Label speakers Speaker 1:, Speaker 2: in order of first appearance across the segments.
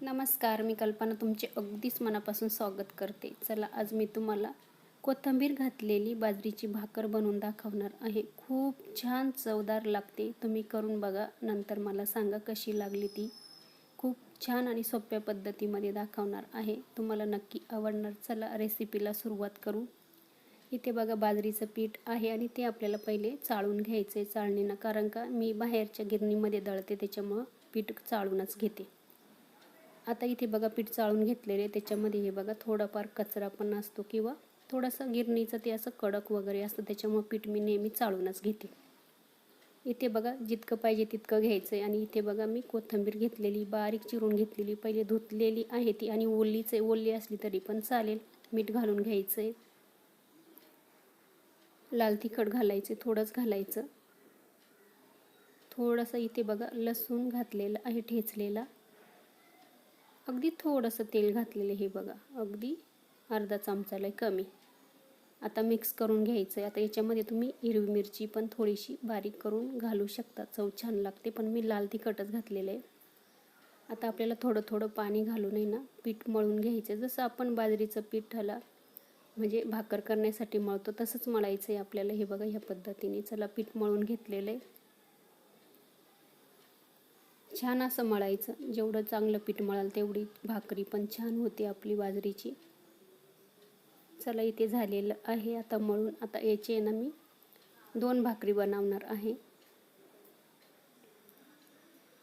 Speaker 1: नमस्कार मी कल्पना तुमचे अगदीच मनापासून स्वागत करते. चला आज मी तुम्हाला कोथिंबीर घातलेली बाजरीची भाकर बनवून दाखवणार आहे. खूप छान चवदार लागते. तुम्ही करून बघा. नंतर मला सांगा कशी लागली ती. खूप छान आणि सोप्या पद्धतीमध्ये दाखवणार आहे. तुम्हाला नक्की आवडणार. चला रेसिपीला सुरुवात करू. इथे बघा बाजरीचं पीठ आहे आणि ते आपल्याला पहिले चाळून घ्यायचं आहे चाळणीनं कारण का मी बाहेरच्या गिरणीमध्ये दळते त्याच्यामुळं पीठ चाळूनच घेते. आता इथे बघा पीठ चाळून घेतलेले त्याच्यामध्ये हे बघा थोडाफार कचरा पण असतो किंवा थोडंसं गिरणीचं ते असं कडक वगैरे असतं. त्याच्यामुळं पीठ मी नेहमी चाळूनच घेते. इथे बघा जितकं पाहिजे तितकं घ्यायचं आहे आणि इथे बघा मी कोथिंबीर घेतलेली बारीक चिरून घेतलेली. पहिले धुतलेली आहे ती आणि ओलीच आहे ओली असली तरी पण चालेल. मीठ घालून घ्यायचं आहे लाल तिखट घालायचे थोडंच घालायचं. थोडंसं इथे बघा लसूण घातलेलं आहे ठेचलेला. अगदी थोडंसं तेल घातलेलं हे बघा. अगदी अर्धा चमचाला कमी. आता मिक्स करून घ्यायचं आहे आता याच्यामध्ये तुम्ही हिरवी मिरची पण थोडीशी बारीक करून घालू शकता. चव छान लागते पण मी लाल तिखटच घातलेलं आहे. आता आपल्याला थोडं थोडं पाणी घालून आहे ना पीठ मळून घ्यायचं जसं आपण बाजरीचं पिठाला म्हणजे भाकर करण्यासाठी मळतो तसंच मळायचं आहे आपल्याला. हे बघा ह्या पद्धतीने. चला पीठ मळून घेतलेलं आहे. छान असं मळायचं. जेवढं चांगलं पीठ मळाल तेवढी भाकरी पण छान होते आपली बाजरीची. चला इथे झालेलं आहे. आता मळून आता याचे ना मी दोन भाकरी बनवणार आहे.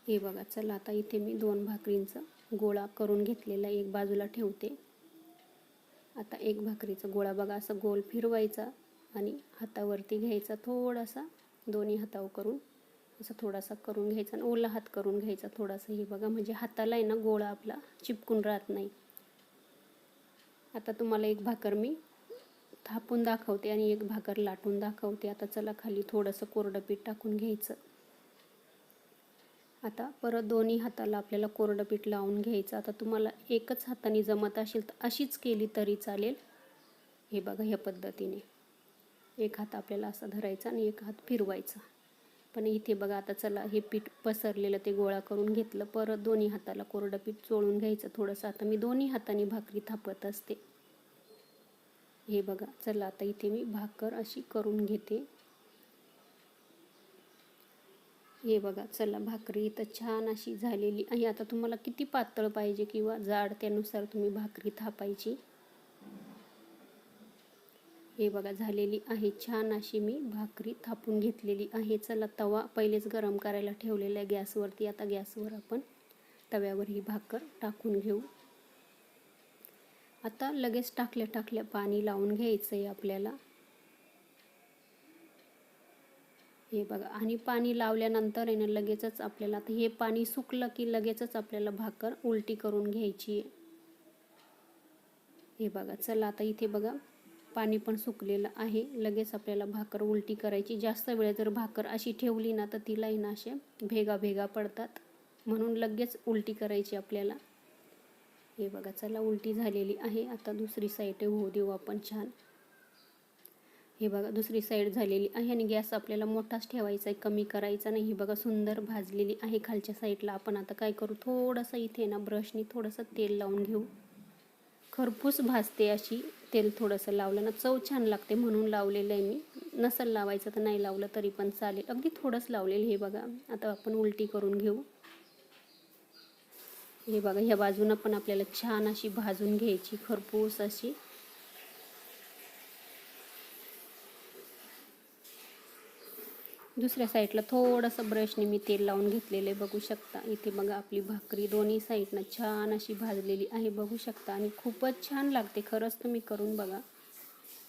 Speaker 1: हे बघा चला आता इथे मी दोन भाकरींचा गोळा करून घेतलेला एक बाजूला ठेवते. आता एक भाकरीचा गोळा बघा असं गोल फिरवायचा आणि हातावरती घ्यायचा थोडासा दोन्ही हातावर करून. असं थोडासा करून घ्यायचा आणि ओला हात करून घ्यायचा थोडासा हे बघा. म्हणजे हाताला आहे ना गोळा आपला चिपकून राहत नाही. आता तुम्हाला एक भाकर मी थापून दाखवते आणि एक भाकर लाटून दाखवते. आता चला खाली थोडंसं कोरडं पीठ टाकून घ्यायचं. आता परत दोन्ही हाताला आपल्याला कोरडं पीठ लावून घ्यायचं. आता तुम्हाला एकच हाताने जमत असेल तर अशीच केली तरी चालेल. हे बघा ह्या पद्धतीने. एक हात आपल्याला असा धरायचा आणि एक हात फिरवायचा. पण इथे बघा आता चला हे पीठ पसरलेलं ते गोळा करून घेतलं. परत दोन्ही हाताला कोरडं पीठ चोळून घ्यायचं थोडंसं. आता मी दोन्ही हाताने भाकरी थापत असते. हे बघा चला आता इथे मी भाकर अशी करून घेते. हे बघा चला भाकरी तर छान अशी झालेली आहे. आता तुम्हाला किती पातळ पाहिजे किंवा जाड त्यानुसार तुम्ही भाकरी थापायची. हे बघा झालेली आहे. छान अशी मी भाकरी थापून घेतलेली आहे. चला तवा पहिलेच गरम करायला ठेवलेला आहे गॅसवरती. आता गॅसवर आपण तव्यावर ही भाकर टाकून घेऊ. आता लगेच टाकल्या टाकल्या पाणी लावून घ्यायचं आहे आपल्याला. हे बघा आणि पाणी लावल्यानंतर आहे ना लगेचच आपल्याला आता हे पाणी सुकलं की लगेचच आपल्याला भाकर उलटी करून घ्यायची आहे. हे बघा चला आता इथे बघा. पाणी पण सुकलेलं आहे. लगेच आपल्याला भाकर उलटी करायची. जास्त वेळ जर भाकर अशी ठेवली ना तर तिलाही ना असे भेगा भेगा पडतात. म्हणून लगेच उलटी करायची आपल्याला. हे बघा चला उलटी झालेली आहे. आता दुसरी साईड होऊ देऊ आपण छान. हे बघा दुसरी साईड झालेली आहे आणि गॅस आपल्याला मोठाच ठेवायचा आहे कमी करायचा नाही. ही बघा सुंदर भाजलेली आहे. खालच्या साईडला आपण आता काय करू? थोडंसं इथे ना ब्रशनी थोडंसं तेल लावून घेऊ. खरपूस भाजते अशी तेल थोडंसं लावलं ना चव छान लागते म्हणून लावलेलं आहे मी. नसल लावायचं तर नाही लावलं तरी पण चालेल. अगदी थोडंच लावलेलं हे बघा. आता आपण उलटी करून घेऊ. हे बघा ह्या बाजूनं पण आपल्याला छान अशी भाजून घ्यायची खरपूस अशी. दुसऱ्या साईडला थोडंसं ब्रशने मी तेल लावून घेतलेलं आहे. बघू शकता इथे बघा आपली भाकरी दोन्ही साईडनं छान अशी भाजलेली आहे. बघू शकता आणि खूपच छान लागते. खरंच तुम्ही करून बघा.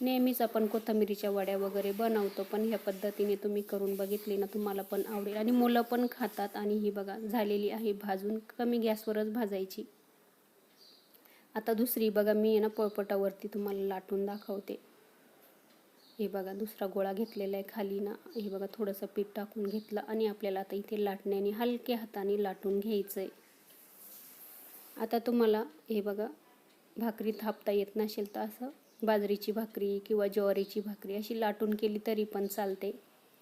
Speaker 1: नेहमीच आपण कोथिंबिरीच्या वड्या वगैरे बनवतो पण ह्या पद्धतीने तुम्ही करून बघितली ना तुम्हाला पण आवडेल. आणि मुलं पण खातात आणि ही बघा झालेली आहे. भाजून कमी गॅसवरच भाजायची. आता दुसरी बघा मी आहे ना पोळपटावरती तुम्हाला लाटून दाखवते. हे बघा दुसरा गोळा घेतलेला आहे खाली ना. हे बघा थोडंसं पीठ टाकून घेतलं आणि आपल्याला आता इथे लाटण्याने हलक्या हाताने लाटून घ्यायचं आहे आता तुम्हाला हे बघा भाकरी थापता येत नसेल तर असं बाजरीची भाकरी किंवा ज्वारीची भाकरी अशी लाटून केली तरी पण चालते.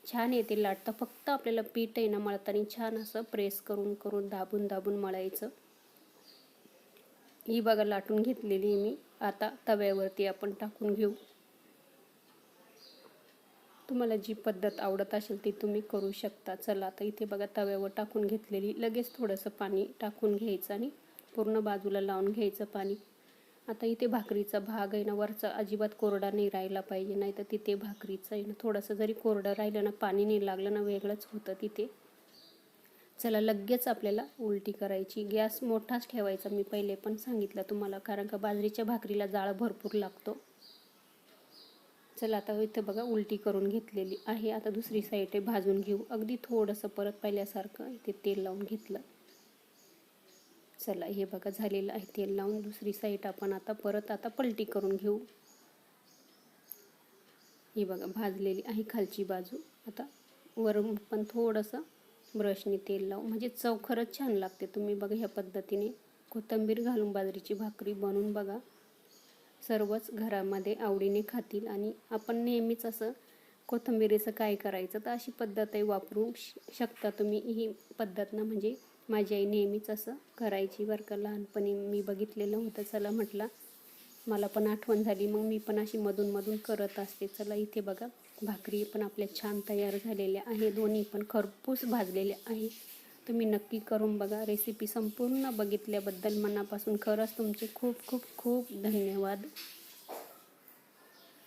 Speaker 1: छान येते लाटता फक्त आपल्याला पीठ आहे ना मळताना छान असं प्रेस करून करून दाबून दाबून मळायचं. ही बघा लाटून घेतलेली मी. आता तव्यावरती आपण टाकून घेऊ. तुम्हाला जी पद्धत आवडत असेल ती तुम्ही करू शकता. चला आता इथे बघा तव्यावर टाकून घेतलेली लगेच थोडंसं पाणी टाकून घ्यायचं आणि पूर्ण बाजूला लावून घ्यायचं पाणी. आता इथे भाकरीचा भाग आहे ना वरचा अजिबात कोरडा नाही राहिला पाहिजे नाही तर तिथे भाकरीचं आहे ना थोडंसं जरी कोरडं राहिलं ना पाणी नाही लागलं ना वेगळंच होतं तिथे. चला लगेच आपल्याला उलटी करायची. गॅस मोठाच ठेवायचा मी पहिले पण सांगितलं तुम्हाला कारण का बाजरीच्या भाकरीला जाळ भरपूर लागतो. चला आता इथं बघा उलटी करून घेतलेली आहे. आता दुसरी साईड आहे भाजून घेऊ. अगदी थोडंसं परत पहिल्यासारखं इथे तेल लावून घेतलं. चला हे बघा झालेलं आहे तेल लावून. दुसरी साईड आपण आता परत आता पलटी करून घेऊ. ही बघा भाजलेली आहे खालची बाजू. आता वरून पण थोडंसं ब्रशने तेल लावू. म्हणजे चव खरंच छान लागते. तुम्ही बघा ह्या पद्धतीने कोथिंबीर घालून बाजरीची भाकरी बनवून बघा. सर्वच घरामध्ये आवडीने खातील आणि आपण नेहमीच असं कोथंबिरीचं काय करायचं तर अशी पद्धत आहे वापरू श- शकता तुम्ही. ही पद्धत ना म्हणजे माझी आई नेहमीच असं करायची बरं का. लहानपणी मी बघितलेलं होतं चला म्हटलं मला पण आठवण झाली. मग मी पण अशी मधून मधून करत असते. चला इथे बघा भाकरी पण आपल्या छान तयार झालेल्या आहे दोन्ही पण खरपूस भाजलेल्या आहे तुम्ही नक्की करून बघा. रेसिपी संपूर्ण बघितल्याबद्दल मनापासून खरंच तुमचे खूप खूप खूप धन्यवाद.